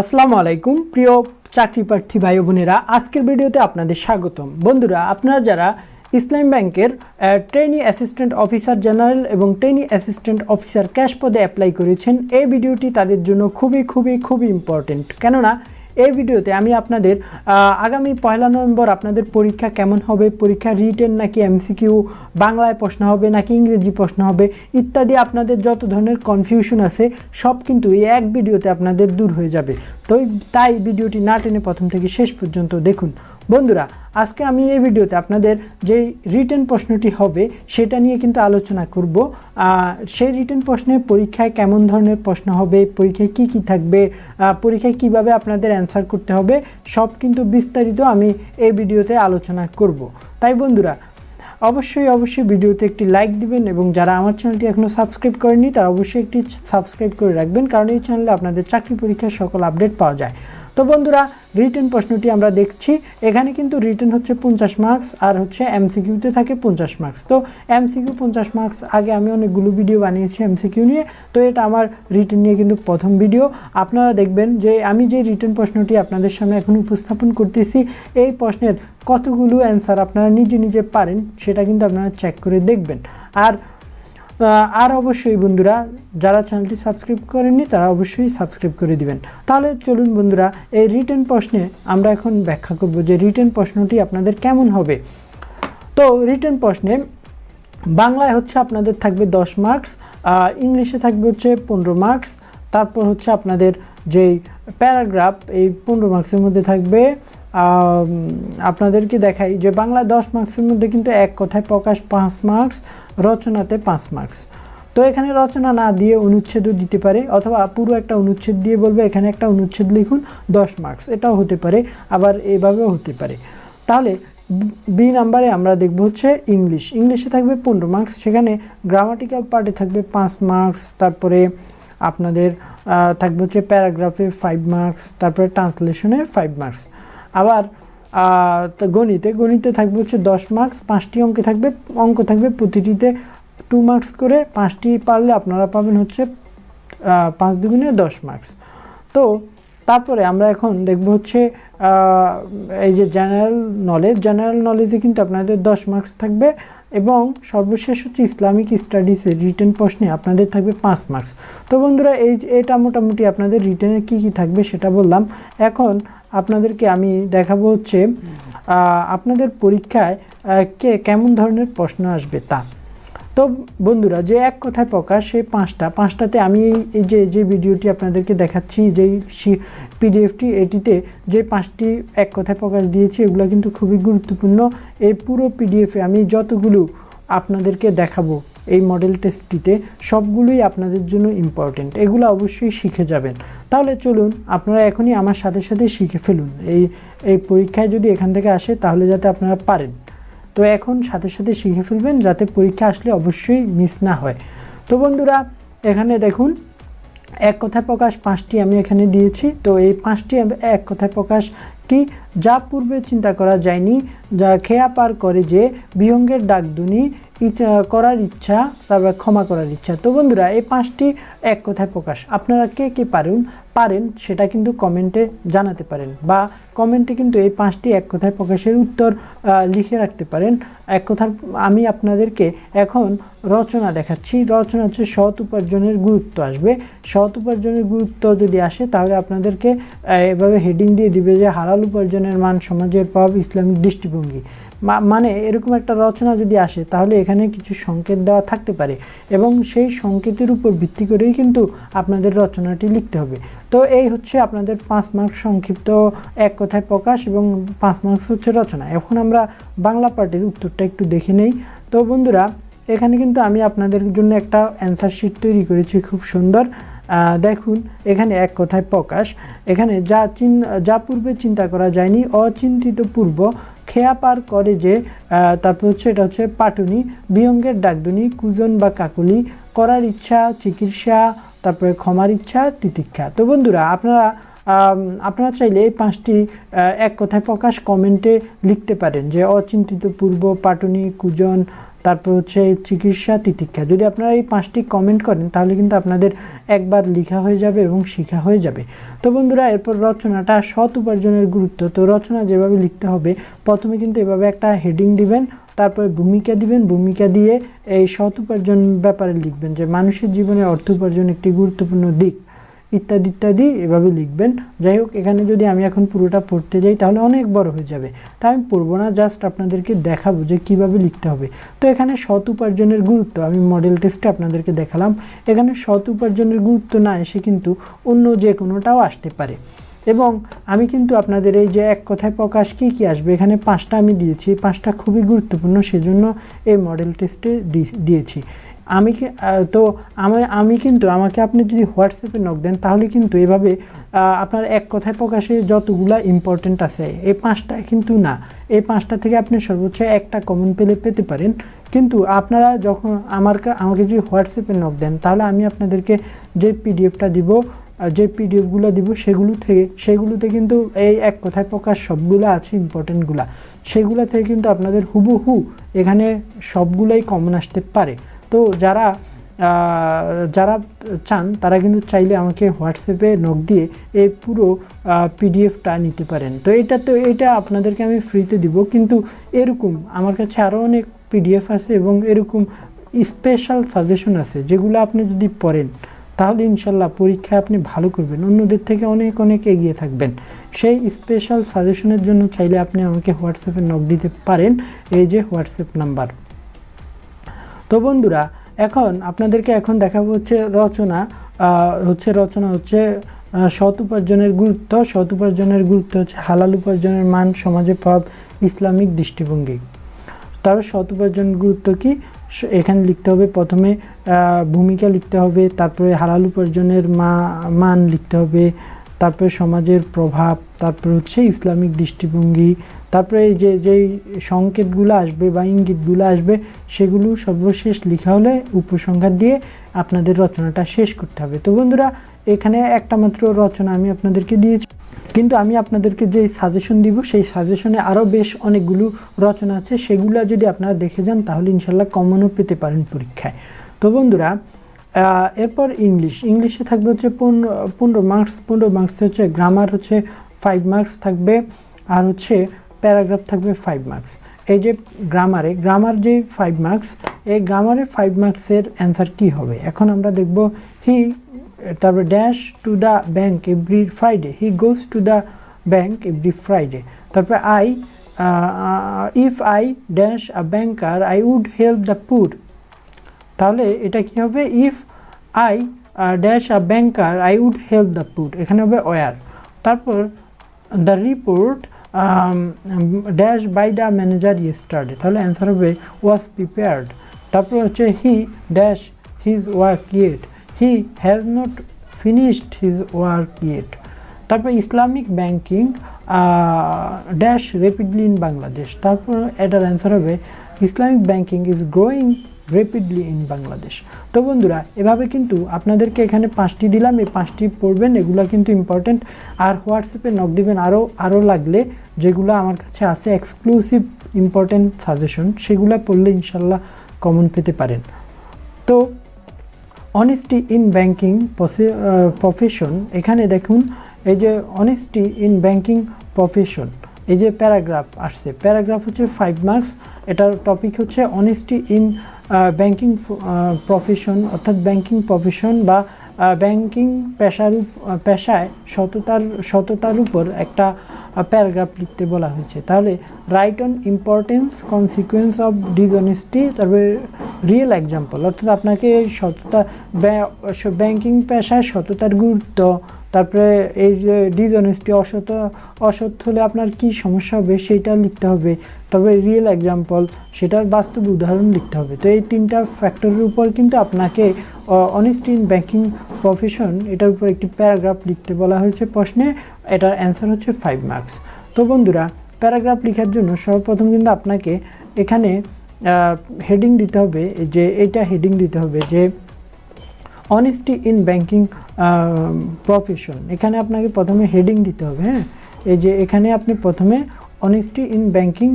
আসসালামু আলাইকুম, প্রিয় চাকরি প্রার্থী ভাই বোনেরা, আজকের ভিডিওতে আপনাদের স্বাগতম। বন্ধুরা, আপনারা যারা ইসলাম ব্যাংকের ট্রেনি অ্যাসিস্ট্যান্ট অফিসার জেনারেল এবং ট্রেনি অ্যাসিস্ট্যান্ট অফিসার ক্যাশ পদে অ্যাপ্লাই করেছেন, এই ভিডিওটি তাদের জন্য খুবই খুবই খুবই ইম্পর্টেন্ট কেননা এই ভিডিওতে আমি আপনাদের আগামী পয়লা নভেম্বর আপনাদের পরীক্ষা কেমন হবে? পরীক্ষা রিটেন নাকি এমসিকিউ বাংলায় প্রশ্ন হবে নাকি ইংরেজি প্রশ্ন হবে? ইত্যাদি আপনাদের যত ধরনের কনফিউশন আছে, সব কিন্তু এই এক ভিডিওতে আপনাদের দূর হয়ে যাবে। তো তাই ভিডিওটি না টেনে প্রথম থেকে শেষ পর্যন্ত দেখুন। বন্ধুরা, আজকে আমি এই ভিডিওতে আপনাদের যে রিটেন প্রশ্নটি হবে, সেটা নিয়ে কিন্তু আলোচনা করব। সেই রিটেন প্রশ্নে পরীক্ষায় কেমন ধরনের প্রশ্ন হবে, পরীক্ষায় কি কি থাকবে পরীক্ষায় কীভাবে আপনাদের অ্যান্সার করতে হবে, সব কিন্তু বিস্তারিত আমি এই ভিডিওতে আলোচনা করব। তাই বন্ধুরা, অবশ্যই অবশ্যই ভিডিওতে একটি লাইক দিবেন এবং যারা আমার চ্যানেলটি এখনও সাবস্ক্রাইব করেনি তারা অবশ্যই একটি সাবস্ক্রাইব করে রাখবেন, কারণ এই চ্যানেলে আপনাদের চাকরি পরীক্ষার সকল আপডেট পাওয়া যায়। তো বন্ধুরা রিটেন প্রশ্নটি আমরা দেখছি। এখানে কিন্তু রিটেন হচ্ছে পঞ্চাশ মার্কস আর হচ্ছে এমসিকিউতে থাকে পঞ্চাশ মার্কস তো এমসিকিউ পঞ্চাশ মার্কস আগে আমি অনেকগুলো ভিডিও বানিয়েছি এমসিকিউ নিয়ে। তো এটা আমার রিটেন নিয়ে কিন্তু প্রথম ভিডিও আপনারা দেখবেন যে আমি যে রিটেন প্রশ্নটি আপনাদের সামনে এখন উপস্থাপন করতেছি, এই প্রশ্নের কতগুলো অ্যান্সার আপনারা নিজে নিজে পারেন, সেটা কিন্তু আপনারা চেক করে দেখবেন। আর আর অবশ্যই বন্ধুরা, যারা চ্যানেলটি সাবস্ক্রাইব করেননি, তারা অবশ্যই সাবস্ক্রাইব করে দিবেন। তাহলে চলুন বন্ধুরা, এই রিটেন প্রশ্নে আমরা এখন ব্যাখ্যা করব যে রিটেন প্রশ্নটি আপনাদের কেমন হবে। তো রিটেন প্রশ্নে, বাংলায় হচ্ছে আপনাদের থাকবে দশ মার্কস ইংলিশে থাকবে হচ্ছে পনেরো মার্কস তারপর হচ্ছে আপনাদের যেই প্যারাগ্রাফ এই পনেরো মার্কসের মধ্যে থাকবে আপনাদেরকে দেখাই যে বাংলা দশ মার্কসের মধ্যে কিন্তু এক কথায় প্রকাশ পাঁচ মার্কস রচনাতে পাঁচ মার্কস তো এখানে রচনা না দিয়ে অনুচ্ছেদও দিতে পারে, অথবা পুরো একটা অনুচ্ছেদ দিয়ে বলবে, এখানে একটা অনুচ্ছেদ লিখুন, দশ মার্কস এটাও হতে পারে, আবার এভাবেও হতে পারে। তাহলে বি নাম্বারে আমরা দেখব হচ্ছে ইংলিশ। ইংলিশে থাকবে পনেরো মার্কস সেখানে গ্রামাটিক্যাল পার্টে থাকবে পাঁচ মার্কস তারপরে আপনাদের থাকবে হচ্ছে প্যারাগ্রাফে ফাইভ মার্কস তারপরে ট্রান্সলেশনে ফাইভ মার্কস আবার গণিতে গণিতে থাকবে হচ্ছে দশ মার্কস পাঁচটি অঙ্কে থাকবে, অঙ্ক থাকবে প্রতিটিতে টু মার্কস করে পাঁচটি পারলে আপনারা পাবেন হচ্ছে পাঁচ দুগুণে দশ মার্কস তো তারপরে আমরা এখন দেখব হচ্ছে এই যে জেনারেল নলেজ জেনারেল নলেজে কিন্তু আপনাদের দশ মার্কস থাকবে এবং সর্বশেষ হচ্ছে ইসলামিক স্টাডিজের রিটেন প্রশ্নে আপনাদের থাকবে পাঁচ মার্কস তো বন্ধুরা, এই এটা মোটামুটি আপনাদের রিটেনে কি কি থাকবে সেটা বললাম। এখন আপনাদেরকে আমি দেখাবো হচ্ছে আপনাদের পরীক্ষায় কে কেমন ধরনের প্রশ্ন আসবে তা। তো বন্ধুরা, যে এক কথায় প্রকাশ সেই পাঁচটা, পাঁচটাতে আমি এই যে যে ভিডিওটি আপনাদেরকে দেখাচ্ছি, যেই পিডিএফটি এটিতে যে পাঁচটি এক কথায় প্রকাশ দিয়েছি, এগুলো কিন্তু খুবই গুরুত্বপূর্ণ। এই পুরো পিডিএফে আমি যতগুলো আপনাদেরকে দেখাবো এই মডেল টেস্টটিতে সবগুলোই আপনাদের জন্য ইম্পর্টেন্ট এগুলো অবশ্যই শিখে যাবেন। তাহলে চলুন, আপনারা এখনই আমার সাথে সাথে শিখে ফেলুন। এই এই পরীক্ষায় যদি এখান থেকে আসে, তাহলে যাতে আপনারা পারেন। তো এখন সাথে সাথে শিখে ফেলবেন যাতে পরীক্ষা আসলে অবশ্যই মিস না হয়। তো বন্ধুরা, এখানে দেখুন, এক কথায় প্রকাশ পাঁচটি আমি এখানে দিয়েছি। তো এই পাঁচটি এক কথায় প্রকাশ কি যা পূর্বে চিন্তা করা যায়নি, যা খেয়া পার করে যে বিহঙ্গের ডাকদুনি করার ইচ্ছা তারপর ক্ষমা করার ইচ্ছা। তো বন্ধুরা, এই পাঁচটি এক কথায় প্রকাশ। আপনারা কে কে পারেন পারেন, সেটা কিন্তু কমেন্টে জানাতে পারেন বা কমেন্টে কিন্তু এই পাঁচটি এক কথায় প্রকাশের উত্তর লিখে রাখতে পারেন। এক কথার, আমি আপনাদেরকে এখন রচনা দেখাচ্ছি। রচনা হচ্ছে সৎ উপার্জনের গুরুত্ব আসবে। সৎ উপার্জনের গুরুত্ব যদি আসে, তাহলে আপনাদেরকে এভাবে হেডিং দিয়ে দিবে যে হালাল উপার্জনের মান সমাজের প্রভাব ইসলামিক দৃষ্টিভঙ্গি। মানে এরকম একটা রচনা যদি আসে, তাহলে এখানে কিছু সংকেত দেওয়া থাকতে পারে এবং সেই সংকেতের উপর ভিত্তি করেই কিন্তু আপনাদের রচনাটি লিখতে হবে। তো এই হচ্ছে আপনাদের পাঁচ মার্কস সংক্ষিপ্ত এক কথায় প্রকাশ এবং পাঁচ মার্কস হচ্ছে রচনা। এখন আমরা বাংলা পার্টির উত্তরটা একটু দেখে নেই। তো বন্ধুরা, এখানে কিন্তু আমি আপনাদের জন্য একটা অ্যান্সার শিট তৈরি করেছি, খুব সুন্দর। দেখুন, এখানে এক কথায় প্রকাশ। এখানে যা চিন, যা পূর্বে চিন্তা করা যায়নি, অচিন্তিত পূর্ব খেয়া পার করে যে তারপর হচ্ছে এটা হচ্ছে পাটুনি, বিয়ঙ্গের ডাকদুনি কুজন বা কাকুলি, করার ইচ্ছা, চিকিৎসা, তারপরে ক্ষমার ইচ্ছা, তিতিক্ষা। তো বন্ধুরা, আপনারা আপনারা চাইলে এই পাঁচটি এক কথায় প্রকাশ কমেন্টে লিখতে পারেন যে অচিন্তিত পূর্ব, পাটনি, কুজন, তারপর হচ্ছে চিকিৎসা, তিতিক্ষা। যদি আপনারা এই পাঁচটি কমেন্ট করেন, তাহলে কিন্তু আপনাদের একবার লেখা হয়ে যাবে এবং শেখা হয়ে যাবে। তো বন্ধুরা, এরপর রচনাটা সৎ উপার্জনের গুরুত্ব। তো রচনা যেভাবে লিখতে হবে, প্রথমে কিন্তু এভাবে একটা হেডিং দিবেন, তারপরে ভূমিকা দিবেন, ভূমিকা দিয়ে এই সৎ উপার্জন ব্যাপারে লিখবেন যে মানুষের জীবনে অর্থ উপার্জন একটি গুরুত্বপূর্ণ দিক। ইত্যাদি ইত্যাদি এভাবে লিখবেন। যাই হোক, এখানে যদি আমি এখন পুরোটা পড়তে যাই, তাহলে অনেক বড় হয়ে যাবে। তাই আমি পড়ব না জাস্ট আপনাদেরকে দেখাবো যে কীভাবে লিখতে হবে। তো এখানে সৎ উপার্জনের গুরুত্ব, আমি মডেল টেস্টে আপনাদেরকে দেখালাম। এখানে সৎ উপার্জনের গুরুত্ব না এসে কিন্তু অন্য যে কোনোটাও আসতে পারে। এবং আমি কিন্তু আপনাদের এই যে এক কথায় প্রকাশ কী কী আসবে, এখানে পাঁচটা আমি দিয়েছি। পাঁচটা খুবই গুরুত্বপূর্ণ, সেজন্য এই মডেল টেস্টে দিয়েছি। আমি তো আমি আমি কিন্তু, আমাকে আপনি যদি হোয়াটসঅ্যাপে নক দেন, তাহলে কিন্তু এভাবে আপনার এক কথায় প্রকাশে যতগুলা ইম্পর্টেন্ট আছে, এই পাঁচটা কিন্তু না। এই পাঁচটা থেকে আপনি সর্বোচ্চ একটা কমন পেলে পেতে পারেন। কিন্তু আপনারা যখন আমার আমাকে যদি হোয়াটসঅ্যাপে নক দেন, তাহলে আমি আপনাদেরকে যে পিডিএফটা দিব যে পিডিএফগুলো দিব, সেগুলো থেকে, সেগুলোতে কিন্তু এই এক কথায় প্রকাশ সবগুলো আছে ইম্পর্টেন্টগুলা সেগুলো থেকে কিন্তু আপনাদের হুবহু এখানে সবগুলোই কমন আসতে পারে। তো যারা যারা চান তারা কিন্তু চাইলে আমাকে হোয়াটসঅ্যাপে নক দিয়ে এই পুরো পিডিএফটা নিতে পারেন। তো এটা তো, এটা আপনাদেরকে আমি ফ্রিতে দিব। কিন্তু এরকম আমার কাছে আরও অনেক পিডিএফ আছে এবং এরকম স্পেশাল সাজেশন আছে যেগুলো আপনি যদি পড়েন, তাহলে ইনশাল্লাহ পরীক্ষায় আপনি ভালো করবেন। অন্যদের থেকে অনেক অনেক এগিয়ে থাকবেন। সেই স্পেশাল সাজেশনের জন্য চাইলে আপনি আমাকে হোয়াটসঅ্যাপে নক দিতে পারেন। এই যে হোয়াটসঅ্যাপ নাম্বার তো বন্ধুরা, এখন আপনাদেরকে এখন দেখাবো হচ্ছে রচনা হচ্ছে রচনা হচ্ছে সৎ উপার্জনের গুরুত্ব, সৎ উপার্জনের গুরুত্ব হচ্ছে হালাল উপার্জনের মান, সমাজে প্রভাব, ইসলামিক দৃষ্টিভঙ্গি। তার সৎ উপার্জনের গুরুত্ব কি? এখানে লিখতে হবে প্রথমে ভূমিকা লিখতে হবে, তারপরে হালাল উপার্জনের মা, মান লিখতে হবে, তারপরে সমাজের প্রভাব, তারপরে হচ্ছে ইসলামিক দৃষ্টিভঙ্গি তারপরে এই যে, যেই সংকেতগুলো আসবে বা ইঙ্গিতগুলো আসবে, সেগুলো সর্বশেষ লেখা হলে উপসংহার দিয়ে আপনাদের রচনাটা শেষ করতে হবে। তো বন্ধুরা, এখানে একটা মাত্র রচনা আমি আপনাদেরকে দিয়েছি। কিন্তু আমি আপনাদেরকে যে সাজেশন দিব, সেই সাজেশনে আরও বেশ অনেকগুলো রচনা আছে। সেগুলো যদি আপনারা দেখে যান, তাহলে ইনশাল্লাহ কমনও পেতে পারেন পরীক্ষায়। তো বন্ধুরা এরপর ইংলিশ। ইংলিশে থাকবে হচ্ছে পনেরো পনেরো মার্কস পনেরো মার্কস হচ্ছে গ্রামার হচ্ছে ফাইভ মার্কস থাকবে। আর হচ্ছে প্যারাগ্রাফ থাকবে ফাইভ মার্কস এই যে গ্রামারে গ্রামার যে ফাইভ মার্কস এই গ্রামারে ফাইভ মার্কসের অ্যান্সার কী হবে? এখন আমরা দেখব হি তারপরে dash to the bank every Friday he goes to the bank every Friday তারপরে I if I dash a banker I would help the poor তাহলে এটা কি হবে? If I dash a banker I would help the poor এখানে হবে were তারপর the report dash by the manager yesterday তাহলে answer হবে ওয়াজ প্রিপেয়ার্ড তারপর হচ্ছে he dash his work yet he has not finished his work yet তারপর Islamic banking dash rapidly in Bangladesh তারপর এটার অ্যান্সার হবে, Islamic banking is growing rapidly in Bangladesh তো বন্ধুরা, এভাবে কিন্তু আপনাদেরকে এখানে পাঁচটি দিলাম, এই পাঁচটি পড়বেন, এগুলো কিন্তু ইম্পর্টেন্ট আর হোয়াটসঅ্যাপে নক দিবেন আরও আরও লাগলে যেগুলো আমার কাছে আছে এক্সক্লুসিভ ইম্পর্টেন্ট সাজেশন সেগুলো পড়লে ইনশাল্লাহ কমন পেতে পারেন। তো অনেস্টি ইন ব্যাংকিং প্রফেশন এখানে দেখুন, এই যে অনেস্টি ইন ব্যাংকিং প্রফেশন এই যে প্যারাগ্রাফ আসছে, প্যারাগ্রাফ হচ্ছে ফাইভ মার্কস এটার টপিক হচ্ছে অনেস্টি ইন ব্যাংকিং প্রফেশন অর্থাৎ ব্যাংকিং প্রফেশন বা ব্যাংকিং পেশার পেশায় সততার সততার উপর একটা প্যারাগ্রাফ লিখতে বলা হয়েছে। তাহলে write on importance consequence of dishonesty তারপরে রিয়েল এক্সাম্পল অর্থাৎ আপনাকে সততা ব্যাংকিং পেশায় সততার গুরুত্ব তারপরে এই যে ডিসঅনেস্টি অসত অসৎ হলে আপনার কি সমস্যা হবে সেটা লিখতে হবে। তারপরে রিয়েল এক্সাম্পল সেটার বাস্তব উদাহরণ লিখতে হবে। তো এই তিনটা ফ্যাক্টরের উপর কিন্তু আপনাকে অনেস্টি ইন ব্যাংকিং প্রফেশন এটার উপর একটি প্যারাগ্রাফ লিখতে বলা হয়েছে প্রশ্নে, এটার অ্যান্সার হচ্ছে ফাইভ মার্কস তো বন্ধুরা প্যারাগ্রাফ লেখার জন্য সর্বপ্রথম কিন্তু আপনাকে এখানে হেডিং দিতে হবে যে এটা হেডিং দিতে হবে যে অনেস্টি ইন ব্যাংকিং প্রফেশন এখানে আপনাকে প্রথমে হেডিং দিতে হবে হ্যাঁ? এই যে এখানে আপনি প্রথমে অনেস্টি ইন ব্যাংকিং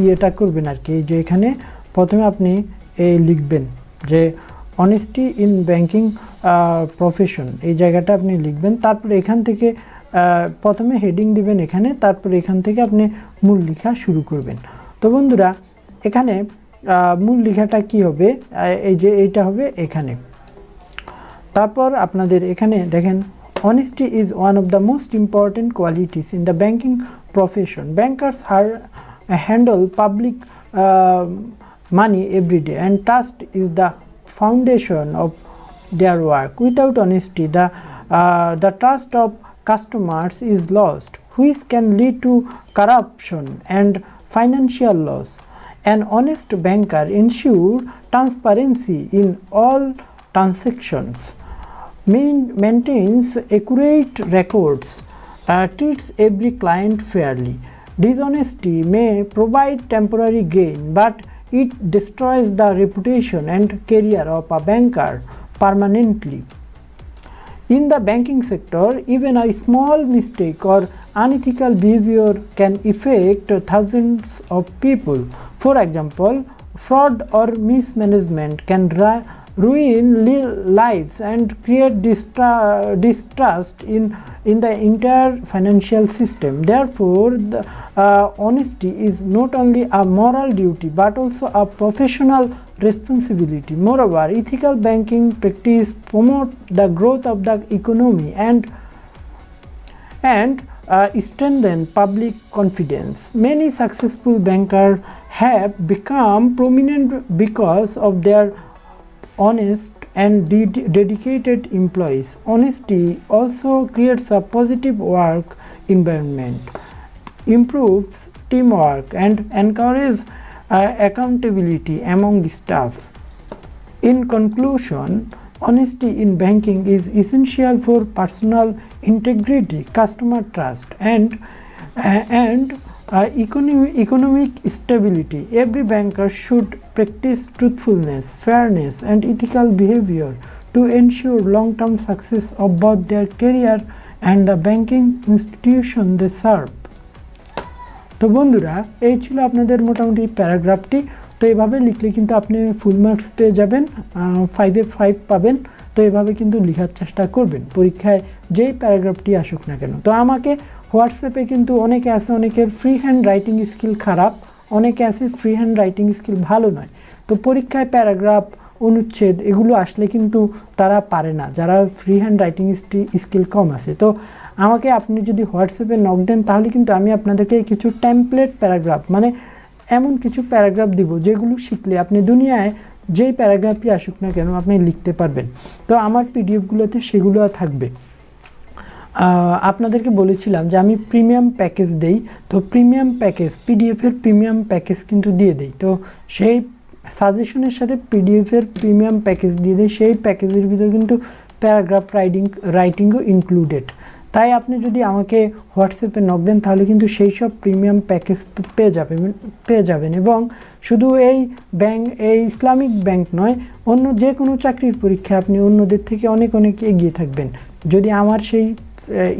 ইয়েটা করবেন আর কি যে এখানে প্রথমে আপনি এই লিখবেন যে অনেস্টি ইন ব্যাংকিং প্রফেশন এই জায়গাটা আপনি লিখবেন। তারপরে এখান থেকে প্রথমে হেডিং দিবেন এখানে। তারপরে এখান থেকে আপনি মূল লেখা শুরু করবেন। তো বন্ধুরা, এখানে মূল লেখাটা কি হবে? এই যে এইটা হবে এখানে। তারপর আপনাদের এখানে দেখেন honesty is one of the most important qualities in the banking profession bankers her handle public money everyday and trust is the foundation of their work without honesty the the trust of customers is lost which can lead to corruption and financial loss an honest banker ensure transparency in all transactions main- maintains accurate records, uh, treats every client fairly. Dishonesty may provide temporary gain, but it destroys the reputation and career of a banker permanently. In the banking sector, even a small mistake or unethical behavior can affect thousands of people. For example, fraud or mismanagement can ruin lives and create distrust in, in the entire financial system. Therefore, the, uh, honesty is not only a moral duty but also a professional responsibility. Moreover, ethical banking practice promote the growth of the economy and and uh, strengthen public confidence. Many successful bankers have become prominent because of their honest and ded- dedicated employees. Honesty also creates a positive work environment, improves teamwork, and encourages uh, accountability among the staff. In conclusion, honesty in banking is essential for personal integrity, customer trust, and uh, and uh, economic, economic stability. Every banker should practice truthfulness, fairness, and ethical behavior to ensure long-term success of both their career and the banking institution they serve. তো বন্ধুরা এই ছিল আপনাদের মোটামুটি প্যারাগ্রাফটি তো এভাবে লিখলে কিন্তু আপনি ফুল মার্কস পেয়ে যাবেন ফাইভে ফাইভ পাবেন তো এভাবে কিন্তু লেখার চেষ্টা করবেন পরীক্ষায় যেই প্যারাগ্রাফটি আসুক না কেন তো আমাকে হোয়াটসঅ্যাপে কিন্তু অনেকে আছে, অনেকের ফ্রি হ্যান্ড রাইটিং স্কিল খারাপ, অনেকে আছে ফ্রি হ্যান্ড রাইটিং স্কিল ভালো নয়। তো পরীক্ষায় প্যারাগ্রাফ অনুচ্ছেদ এগুলো আসলে কিন্তু তারা পারে না, যারা ফ্রি হ্যান্ড রাইটিং স্কিল কম আছে। তো আমাকে আপনি যদি হোয়াটসঅ্যাপে নক দেন, তাহলে কিন্তু আমি আপনাদেরকে কিছু টেমপ্লেট প্যারাগ্রাফ মানে এমন কিছু প্যারাগ্রাফ দিব যেগুলো শিখলে আপনি দুনিয়ায় যেই প্যারাগ্রাফই আসুক না কেন আপনি লিখতে পারবেন। তো আমার পিডিএফগুলোতে সেগুলো থাকবে। আপনাদেরকে বলেছিলাম যে আমি প্রিমিয়াম প্যাকেজ দেই, তো প্রিমিয়াম প্যাকেজ পিডিএফের প্রিমিয়াম প্যাকেজ কিন্তু দিয়ে দেই। তো সেই সাজেশনের সাথে পিডিএফের প্রিমিয়াম প্যাকেজ দিয়ে দেয় সেই প্যাকেজের ভিতর কিন্তু প্যারাগ্রাফ রাইটিং রাইটিংও ইনক্লুডেড তাই আপনি যদি আমাকে হোয়াটসঅ্যাপে নক দেন, তাহলে কিন্তু সেই সব প্রিমিয়াম প্যাকেজ পেয়ে যাবেন পেয়ে যাবেন। এবং শুধু এই ব্যাংক এই ইসলামিক ব্যাংক নয়, অন্য যে কোনো চাকরির পরীক্ষায় আপনি অন্যদের থেকে অনেক অনেক এগিয়ে থাকবেন। যদি আমার সেই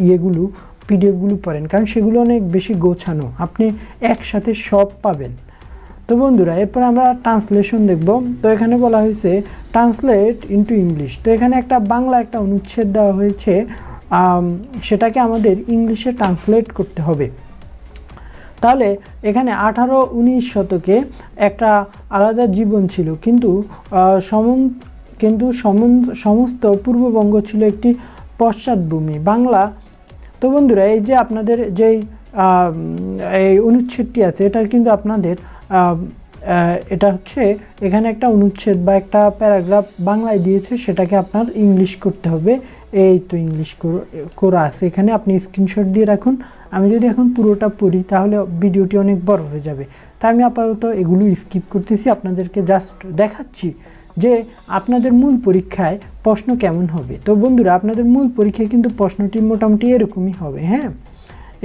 ইয়েগুলো, পিডিএফগুলো পড়েন, কারণ সেগুলো অনেক বেশি গোছানো। আপনি একসাথে সব পাবেন। তো বন্ধুরা, এরপর আমরা ট্রান্সলেশন দেখব। তো এখানে বলা হয়েছে, ট্রান্সলেট ইনটু ইংলিশ। তো এখানে একটা বাংলা একটা অনুচ্ছেদ দেওয়া হয়েছে সেটাকে আমাদের ইংলিশে ট্রান্সলেট করতে হবে। তাহলে এখানে আঠারো উনিশ শতকে একটা আলাদা জীবন ছিল, কিন্তু সমন, কিন্তু সমস্ত পূর্ববঙ্গ ছিল একটি পশ্চাৎভূমি। বাংলা, তো বন্ধুরা, এই যে আপনাদের যেই এই অনুচ্ছেদটি আছে, এটার কিন্তু আপনাদের এটা হচ্ছে এখানে একটা অনুচ্ছেদ বা একটা প্যারাগ্রাফ বাংলায় দিয়েছে, সেটাকে আপনার ইংলিশ করতে হবে। এই তো ইংলিশ করা আছে। এখানে আপনি স্ক্রিনশট দিয়ে রাখুন। আমি যদি এখন পুরোটা পড়ি, তাহলে ভিডিওটি অনেক বড় হয়ে যাবে। তাই আমি আপাতত এগুলো স্কিপ করতেছি। আপনাদেরকে জাস্ট দেখাচ্ছি যে আপনাদের মূল পরীক্ষায় প্রশ্ন কেমন হবে? তো বন্ধুরা, আপনাদের মূল পরীক্ষায় কিন্তু প্রশ্নটি মোটামুটি এরকমই হবে হ্যাঁ?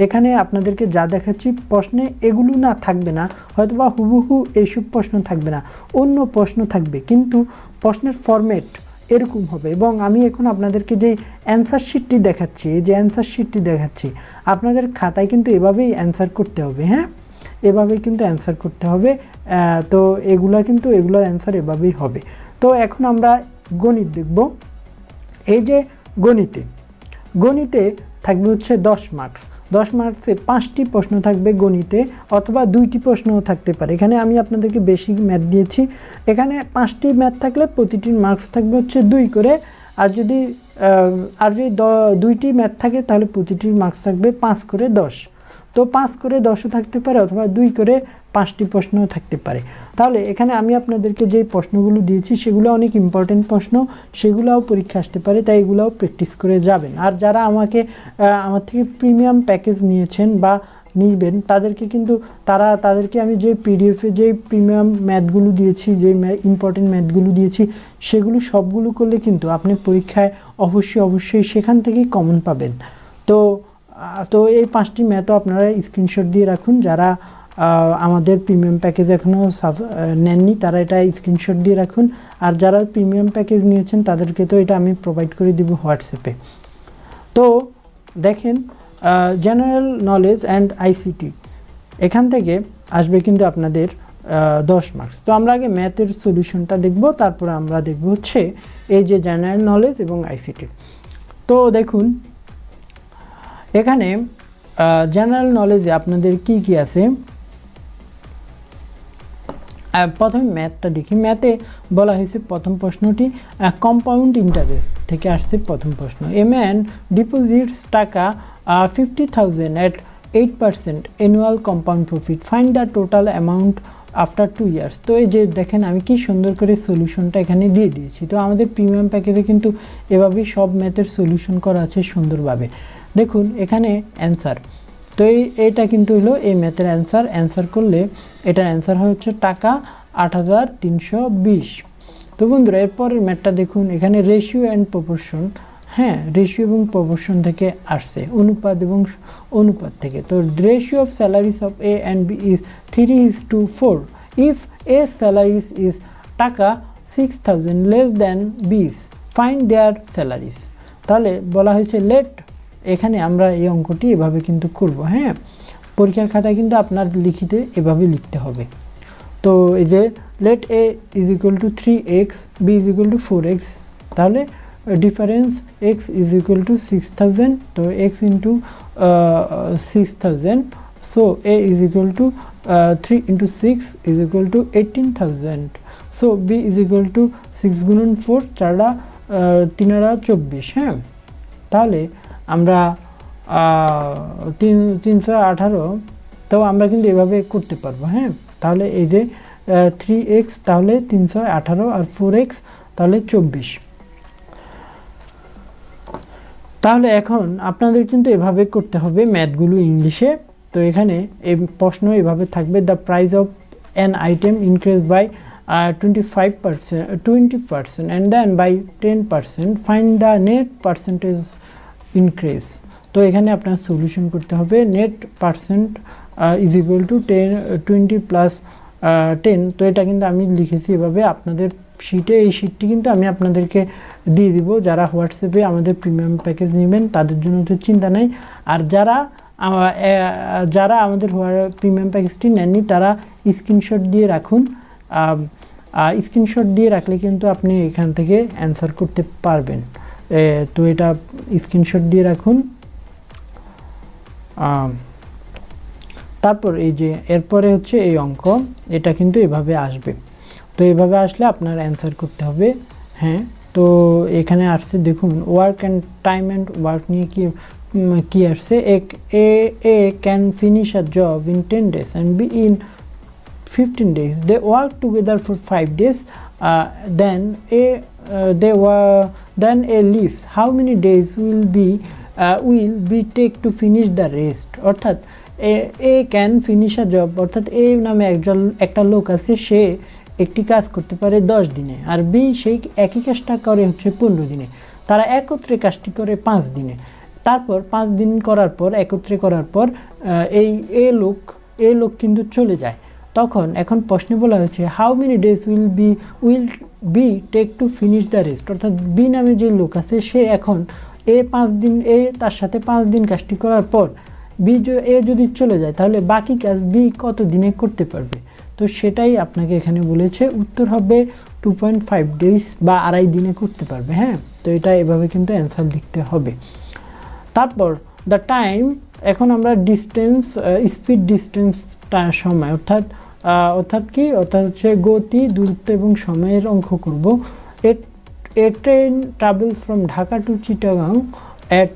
এখানে আপনাদেরকে যা দেখাচ্ছি, প্রশ্নে এগুলো না থাকবে না হয়তো বা হুবহু এইসব প্রশ্ন থাকবে না, অন্য প্রশ্ন থাকবে, কিন্তু প্রশ্নের ফরম্যাট এরকম হবে এবং আমি এখন আপনাদেরকে যে অ্যান্সার শিটটি দেখাচ্ছি, এই যে অ্যান্সার শিটটি দেখাচ্ছি, আপনাদের খাতায় কিন্তু এভাবেই অ্যান্সার করতে হবে হ্যাঁ? এভাবেই কিন্তু অ্যান্সার করতে হবে তো এগুলা কিন্তু, এগুলোর অ্যান্সার এভাবেই হবে। তো এখন আমরা গণিত দেখব। এই যে গণিতে গণিতে থাকবে হচ্ছে দশ মার্কস দশ মার্কসে পাঁচটি প্রশ্ন থাকবে গণিতে অথবা দুইটি প্রশ্নও থাকতে পারে। এখানে আমি আপনাদেরকে বেশি ম্যাথ দিয়েছি। এখানে পাঁচটি ম্যাথ থাকলে প্রতিটির মার্কস থাকবে হচ্ছে দুই করে। আর যদি আর যদি দুইটি ম্যাথ থাকে তাহলে প্রতিটির মার্কস থাকবে পাঁচ করে দশ। তো পাঁচ করে দশও থাকতে পারে অথবা দুই করে পাঁচটি প্রশ্নও থাকতে পারে। তাহলে এখানে আমি আপনাদেরকে যে প্রশ্নগুলো দিয়েছি, সেগুলো অনেক ইম্পর্টেন্ট প্রশ্ন, সেগুলোও পরীক্ষা আসতে পারে, তাই এগুলোও প্র্যাকটিস করে যাবেন। আর যারা আমাকে আমার থেকে প্রিমিয়াম প্যাকেজ নিয়েছেন বা নিবেন, তাদেরকে কিন্তু তারা, তাদেরকে আমি যে পিডিএফে যে প্রিমিয়াম ম্যাথগুলো দিয়েছি, যে ইম্পর্টেন্ট ম্যাথগুলো দিয়েছি, সেগুলো সবগুলো করলে কিন্তু আপনি পরীক্ষায় অবশ্যই অবশ্যই সেখান থেকেই কমন পাবেন। তো তো এই পাঁচটি ম্যাথও আপনারা স্ক্রিনশট দিয়ে রাখুন। যারা আমাদের প্রিমিয়াম প্যাকেজ এখনও নেননি, তারা এটা স্ক্রিনশট দিয়ে রাখুন। আর যারা প্রিমিয়াম প্যাকেজ নিয়েছেন, তাদেরকে তো এটা আমি প্রোভাইড করে দিব হোয়াটসঅ্যাপে তো দেখেন জেনারেল নলেজ অ্যান্ড আইসিটি এখান থেকে আসবে কিন্তু আপনাদের দশ মার্কস তো আমরা আগে ম্যাথের সলিউশনটা দেখব, তারপরে আমরা দেখব হচ্ছে এই যে জেনারেল নলেজ এবং আইসিটি তো দেখুন এখানে জেনারেল নলেজে আপনাদের কি কি আছে? প্রথমে ম্যাথটা দেখি। ম্যাথে বলা হয়েছে প্রথম প্রশ্নটি কম্পাউন্ড ইন্টারেস্ট থেকে আসছে প্রথম প্রশ্ন। A man deposits taka fifty thousand at eight percent annual compound profit find the total amount after two years তো এই যে দেখেন আমি কি সুন্দর করে সলিউশনটা এখানে দিয়ে দিয়েছি। তো আমাদের প্রিমিয়াম প্যাকেজে কিন্তু এভাবেই সব ম্যাথের সলিউশন করা আছে সুন্দরভাবে। দেখুন, এখানে অ্যান্সার তো এই, এটা কিন্তু হলো এই ম্যাথের অ্যান্সার অ্যান্সার করলে এটার অ্যান্সার হচ্ছে টাকা আট হাজার তিনশো বিশ। তো বন্ধুরা, এরপরের ম্যাথটা দেখুন, এখানে রেশিও অ্যান্ড প্রপোর্শন হ্যাঁ রেশিও এবং প্রপোর্শন থেকে আসছে, অনুপাত এবং অনুপাত থেকে। তো ratio of salaries of A and B is three is to four if A salaries is taka six thousand less than B's find their salaries তাহলে বলা হয়েছে লেট এখানে আমরা এই অঙ্কটি এভাবে কিন্তু করব হ্যাঁ? পরীক্ষার খাতায় কিন্তু আপনার লিখিতে এভাবে লিখতে হবে। তো এই যে let A is equal to three X B is equal to four X তাহলে difference X is equal to six thousand তো X into six thousand so A is equal to three into six is equal to eighteen thousand so B is equal to six গুণন four চারটা তিনারা চব্বিশ হ্যাঁ? তাহলে আমরা তিন, তিনশো আঠারো তো আমরা কিন্তু এভাবে করতে পারব হ্যাঁ? তাহলে এই যে থ্রি এক্স তাহলে তিনশো আঠারো আর ফোর এক্স তাহলে চব্বিশ। তাহলে এখন আপনাদের কিন্তু এভাবে করতে হবে ম্যাথগুলো ইংলিশে। তো এখানে এই প্রশ্ন এভাবে থাকবে the price of an item increase by twenty five percent twenty percent and then by ten percent find the net percentage increase তো এখানে আপনার সলিউশন করতে হবে net percent is equal to ten twenty plus ten তো এটা কিন্তু আমি লিখেছি এভাবে। আপনাদের শিটে এই শিটটি কিন্তু আমি আপনাদেরকে দিয়ে দিব। যারা হোয়াটসঅ্যাপে আমাদের প্রিমিয়াম প্যাকেজ নেবেন, তাদের জন্য তো চিন্তা নেই। আর যারা যারা আমাদের প্রিমিয়াম প্যাকেজটি নেননি, তারা স্ক্রিনশট দিয়ে রাখুন। স্ক্রিনশট দিয়ে রাখলে কিন্তু আপনি এখান থেকে অ্যান্সার করতে পারবেন। তো এটা স্ক্রিনশট দিয়ে রাখুন। তারপর এই যে, এরপরে হচ্ছে এই অঙ্ক, এটা কিন্তু এভাবে আসবে। তো এভাবে আসলে আপনার অ্যান্সার করতে হবে। হ্যাঁ তো এখানে আসছে, দেখুন work and time and work নিয়ে কি কি আসছে? এক, A A can finish a job in ten days and B in 15 days. They work together for 5 days uh, then a uh, they were then a leaves. How many days will be uh, will be take to finish the rest? অর্থাৎ A can finish a job অর্থাৎ A নামে একজন একটা লোক আছে সে একটি কাজ করতে পারে দশ দিনে আর বি সেই একই কাজটা করে হচ্ছে পনেরো দিনে। তারা একত্রে কাজটি করে পাঁচ দিনে। তারপর পাঁচ দিন করার পর একত্রে করার পর এই এ লোক এ লোক কিন্তু চলে যায়। তখন এখন প্রশ্নে বলা হয়েছে how many days will be will be take to finish the rest অর্থাৎ বি নামে যে লোক আছে, সে এখন এ পাঁচ দিন, এ তার সাথে পাঁচ দিন কাজটি করার পর বি এ যদি চলে যায়, তাহলে বাকি কাজ বি কত দিনে করতে পারবে? তো সেটাই আপনাকে এখানে বলেছে, উত্তর হবে টু পয়েন্ট ফাইভ ডেজ বা আড়াই দিনে করতে পারবে হ্যাঁ? তো এটা এভাবে কিন্তু অ্যান্সার লিখতে হবে। তারপর দ্য টাইম এখন আমরা ডিস্টেন্স স্পিড ডিস্টেন্স সময়, অর্থাৎ অর্থাৎ কি? অর্থাৎ হচ্ছে গতি, দূরত্ব এবং সময়ের অঙ্ক করব। A train travels from Dhaka to Chittagong at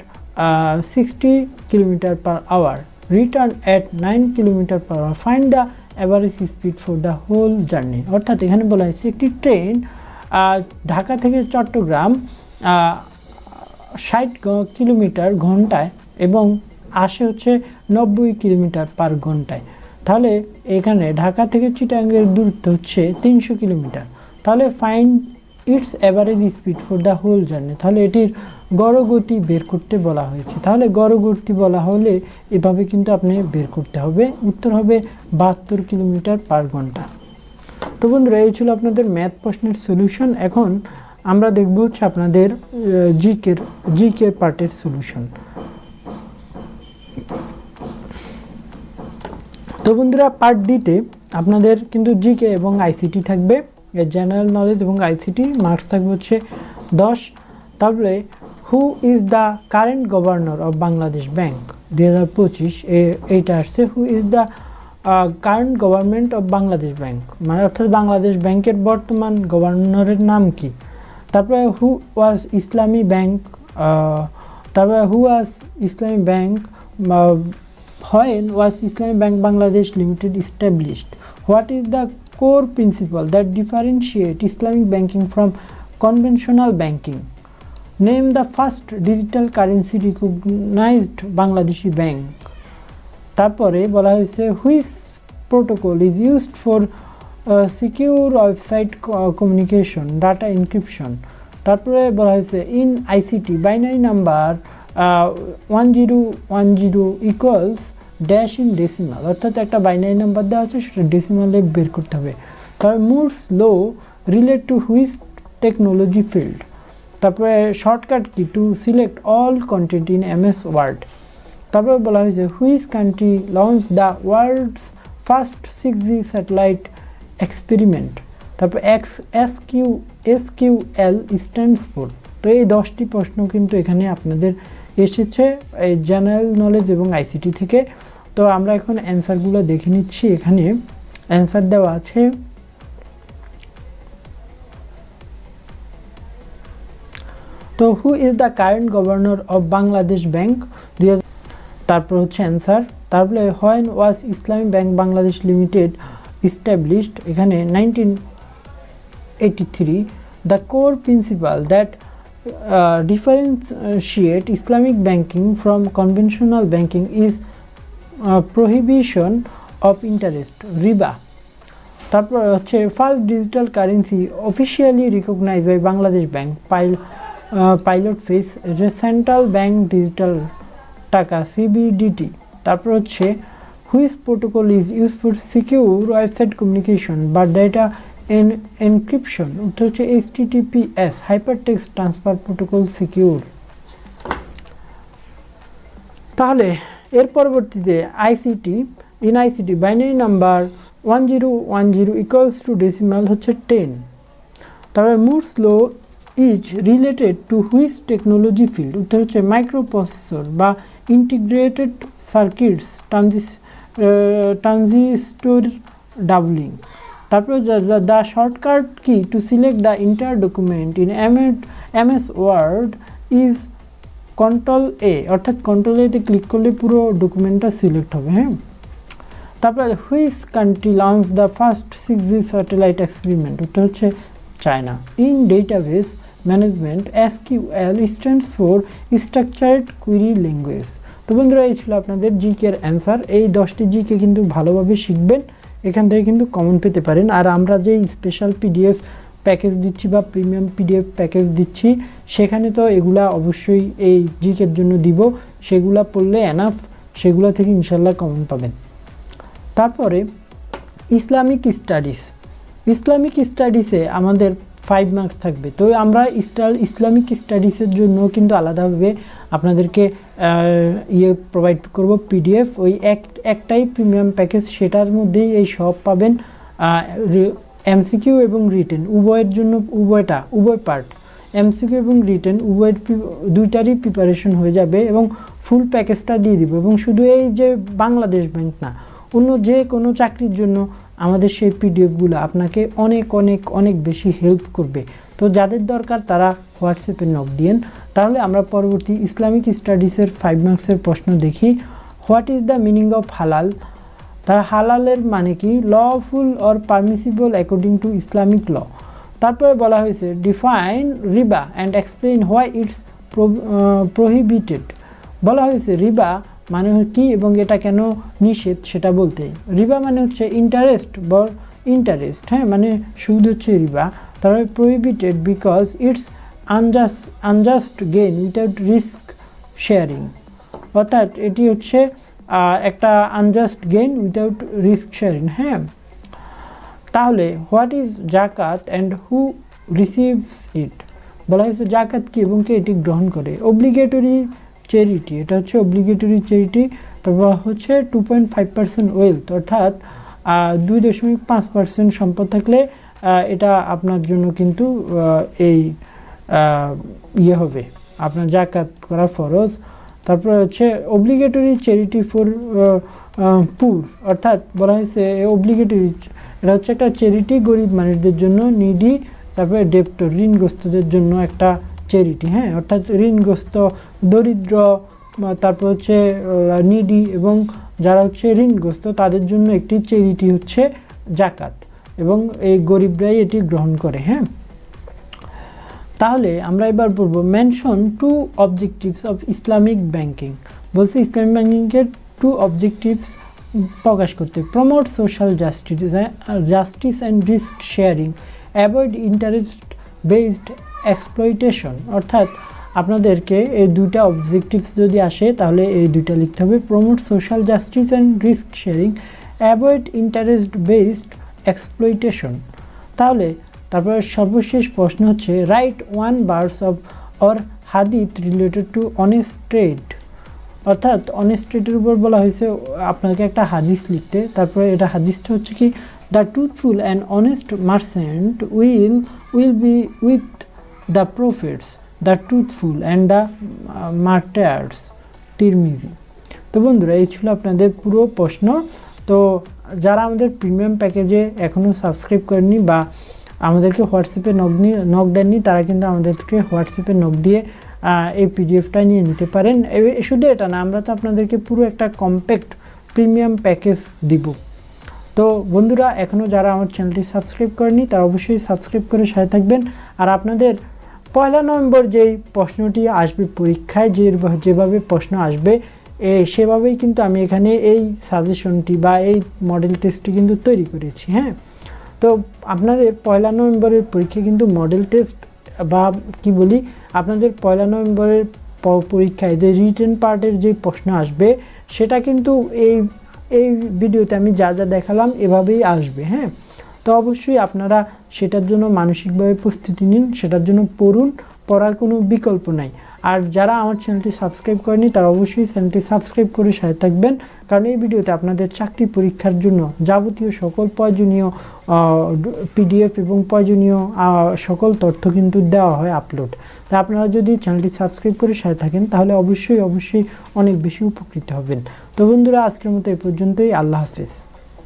sixty kilometre per hour return at nine kilometre per hour find the average speed for the whole journey অর্থাৎ এখানে বলা হয়েছে একটি ট্রেন ঢাকা থেকে চট্টগ্রাম ষাট কিলোমিটার ঘন্টায় এবং আসে হচ্ছে নব্বই কিলোমিটার পার ঘন্টায়। তাহলে এখানে ঢাকা থেকে চিটাঙ্গের দূরত্ব হচ্ছে তিনশো কিলোমিটার। তাহলে find its average speed for the whole journey তাহলে এটির গড় গতি বের করতে বলা হয়েছে। তাহলে গড় গতি বলা হলে এভাবে কিন্তু আপনি বের করতে হবে। উত্তর হবে বাহাত্তর কিলোমিটার পার ঘণ্টা। তো বন্ধুরা, এই ছিল আপনাদের ম্যাথ প্রশ্নের সলিউশন এখন আমরা দেখব হচ্ছে আপনাদের জিকের জিকে পার্টের সলিউশন তো বন্ধুরা পার্ট ডিতে আপনাদের কিন্তু জিকে এবং আইসিটি থাকবে। জেনারেল নলেজ এবং আইসিটি মার্কস থাকবে হচ্ছে দশ। তারপরে who is the current governor of Bangladesh bank দুই হাজার পঁচিশ এইটা আসছে who is the current government of Bangladesh bank মানে অর্থাৎ বাংলাদেশ ব্যাংকের বর্তমান গভর্নরের নাম কি? তারপরে হু ওয়াজ ইসলামী ব্যাংক তারপরে who was Islami bank when was Islamic Bank Bangladesh Limited established? What is the core principle that differentiate Islamic banking from conventional banking? Name the first digital currency recognized Bangladeshi bank. তারপরে বলা হয়েছে which protocol is used for secure website communication data encryption তারপরে বলা হয়েছে in ICT binary number one zero equals dash in decimal অর্থাৎ একটা binary number দেওয়া হচ্ছে সেটা ডেসিমালে বের করতে হবে। তারপর Moore's law relate to which technology field তারপরে শর্টকাট কি? To select all content in M S Word তারপরে বলা হয়েছে which country launch the world's first six G satellite experiment তারপর X S Q S Q L stands for তো এই দশটি প্রশ্ন কিন্তু এখানে আপনাদের এসেছে এই জেনারেল নলেজ এবং আইসিটি থেকে। তো আমরা এখন অ্যান্সারগুলো দেখে নিচ্ছি এখানে। অ্যান্সার দেওয়া আছে, তো who is the current governor of Bangladesh bank তারপর হচ্ছে অ্যান্সার তারপরে when was Islami bank Bangladesh limited established? এখানে nineteen eighty three the core principle that differentiate Islamic banking from conventional banking is uh, prohibition of interest riba. তারপর হচ্ছে first digital currency officially recognise by Bangladesh bank pile pilot phase central bank digital Taka CBDT তারপর হচ্ছে which protocol is use for secure website communication বা data N encryption উত্তর হচ্ছে H TTPS hypertext transfer protocol secure তাহলে, এর পরবর্তীতে ICT in ICT binary number one zero one zero equals two decimal হচ্ছে ten তারপরে mood law is related to which technology field উত্তর হচ্ছে মাইক্রো প্রসেসর বা ইন্টিগ্রেটেড সার্কিটস ট্রানজিস transistor doubling তারপরে দ্য শর্টকাট কি? To select the entire document in M M S Word is control A অর্থাৎ control এতে click করলে পুরো ডকুমেন্টটা সিলেক্ট হবে হ্যাঁ? তারপরে which country launch the first six G satellite experiment ওটা হচ্ছে China in database management S Q L stands for structured query language তো বন্ধুরা, এই ছিল আপনাদের জিকের অ্যান্সার এই দশটি জিকে কিন্তু ভালোভাবে শিখবেন। এখান থেকে কিন্তু কমন পেতে পারেন। আর আমরা যে স্পেশাল পিডিএফ প্যাকেজ দিচ্ছি বা প্রিমিয়াম পিডিএফ প্যাকেজ দিচ্ছি, সেখানে তো এগুলা অবশ্যই এই জিকের জন্য দিব। সেগুলা পড়লে অ্যানাফ সেগুলো থেকে ইনশাল্লাহ কমন পাবেন। তারপরে ইসলামিক স্টাডিজ ইসলামিক স্টাডিজে আমাদের ফাইভ মার্কস থাকবে। তো আমরা ইসলা- ইসলামিক স্টাডিজের জন্য কিন্তু আলাদাভাবে আপনাদেরকে ইয়ে প্রোভাইড করব পিডিএফ ওই এক, একটাই প্রিমিয়াম প্যাকেজ সেটার মধ্যেই এই সব পাবেন এমসিকিউ এবং রিটেন উভয়ের জন্য, উভয়টা, উভয় পার্ট এমসিকিউ এবং রিটেন উভয়ের দুইটারই প্রিপারেশন হয়ে যাবে এবং ফুল প্যাকেজটা দিয়ে দিব। এবং শুধু এই যে বাংলাদেশ ব্যাংক না, অন্য যে কোনো চাকরির জন্য আমাদের সেই পিডিএফগুলো আপনাকে অনেক অনেক অনেক বেশি হেল্প করবে। তো যাদের দরকার তারা হোয়াটসঅ্যাপে নক দিয়েন। তাহলে আমরা পরবর্তী ইসলামিক স্টাডিজের ফাইভ মার্কসের প্রশ্ন দেখি। What is the meaning of halal তার হালালের মানে কি? Lawful or permissible according to Islamic law তারপরে বলা হয়েছে define riba and explain why it's prohibited বলা হয়েছে রিবা মানে কি এবং এটা কেন নিষেধ সেটা বলতে। রিবা মানে হচ্ছে ইন্টারেস্ট বা ইন্টারেস্ট হ্যাঁ? মানে সুদ হচ্ছে রিবা। তারপরে prohibited because it's unjust unjust gain without risk sharing অর্থাৎ এটি হচ্ছে একটা unjust gain without risk sharing হ্যাঁ? তাহলে what is zakat and who receives it বলা হয়েছে, জাকাত কি এবং কে এটি গ্রহণ করে? অব্লিগেটরি চ্যারিটি এটা হচ্ছে অব্লিগেটরি চ্যারিটি তারপর হচ্ছে two point five percent wealth অর্থাৎ দুই দশমিক পাঁচ পার্সেন্ট সম্পদ থাকলে এটা আপনার জন্য কিন্তু এই ইয়ে হবে, আপনার জাকাত করা ফরজ। তারপরে হচ্ছে অব্লিগেটরি চ্যারিটি ফর পুর অর্থাৎ বলা হয়েছে অব্লিগেটরি এটা হচ্ছে একটা চ্যারিটি গরিব মানুষদের জন্য নিডি তারপরে ডেপ্টর ঋণগ্রস্তদের জন্য একটা চ্যারিটি হ্যাঁ? অর্থাৎ ঋণগ্রস্ত, দরিদ্র তারপর হচ্ছে নিডি এবং যারা হচ্ছে ঋণগ্রস্ত, তাদের জন্য একটি চ্যারিটি হচ্ছে জাকাত এবং এই গরিবরাই এটি গ্রহণ করে হ্যাঁ? তাহলে আমরা এবার বলব mention two objectives of Islamic banking বলছি ইসলামিক ব্যাংকিংয়ের টু অবজেক্টিভস প্রকাশ করতে promote social justice justice and risk sharing avoid interest based exploitation অর্থাৎ আপনাদেরকে এই দুইটা অবজেক্টিভস যদি আসে, তাহলে এই দুইটা লিখতে হবে promote social justice and risk sharing avoid interest based exploitation তাহলে তারপরে সর্বশেষ প্রশ্ন হচ্ছে write one words of or hadith related to honest trade অর্থাৎ অনেস্ট ট্রেডের উপর বলা হয়েছে, আপনাকে একটা হাদিস লিখতে। তারপরে এটা হাদিসটা হচ্ছে কি the truthful and honest merchant will will be with the prophets, the truthful and the martyrs, Tirmidhi. তো বন্ধুরা, এই ছিল আপনাদের পুরো প্রশ্ন। তো যারা আমাদের প্রিমিয়াম প্যাকেজে এখনও সাবস্ক্রাইব করেনি বা আমাদেরকে হোয়াটসঅ্যাপে নক নিয়ে নক দেননি, তারা কিন্তু আমাদেরকে হোয়াটসঅ্যাপে নক দিয়ে এই পিডিএফটা নিয়ে নিতে পারেন। শুধু এটা না, আমরা তো আপনাদেরকে পুরো একটা কম্প্যাক্ট প্রিমিয়াম প্যাকেজ দিব। তো বন্ধুরা এখনও যারা আমার চ্যানেলটি সাবস্ক্রাইব করেনি তারা অবশ্যই সাবস্ক্রাইব করে সাথে থাকবেন। আর আপনাদের পয়লা নভেম্বর যেই প্রশ্নটি আসবে, পরীক্ষায় যে যেভাবে প্রশ্ন আসবে, এ সেভাবেই কিন্তু আমি এখানে এই সাজেশনটি বা এই মডেল টেস্টটি কিন্তু তৈরি করেছি হ্যাঁ? তো আপনাদের পয়লা নভেম্বরের পরীক্ষা কিন্তু মডেল টেস্ট বা কি বলি, আপনাদের পয়লা নভেম্বরের পরীক্ষায় যে রিটেন পার্টের যে প্রশ্ন আসবে, সেটা কিন্তু এই এই ভিডিওতে আমি যা যা দেখালাম এভাবেই আসবে হ্যাঁ? তো অবশ্যই আপনারা সেটার জন্য মানসিকভাবে প্রস্তুতি নিন, সেটার জন্য পড়ুন, পড়ার কোনো বিকল্প নাই। আর যারা আমার চ্যানেলটি সাবস্ক্রাইব করেনি তারা অবশ্যই চ্যানেলটি সাবস্ক্রাইব করে সাথে থাকবেন। কারণ এই ভিডিওতে আপনাদের চাকরি পরীক্ষার জন্য যাবতীয় সকল প্রয়োজনীয় পিডিএফ এবং প্রয়োজনীয় সকল তথ্য কিন্তু দেওয়া হয় আপলোড। তা আপনারা যদি চ্যানেলটি সাবস্ক্রাইব করে সাথে থাকেন, তাহলে অবশ্যই অবশ্যই অনেক বেশি উপকৃত হবেন। তো বন্ধুরা, আজকের মতো এই পর্যন্তই। আল্লাহ হাফেজ।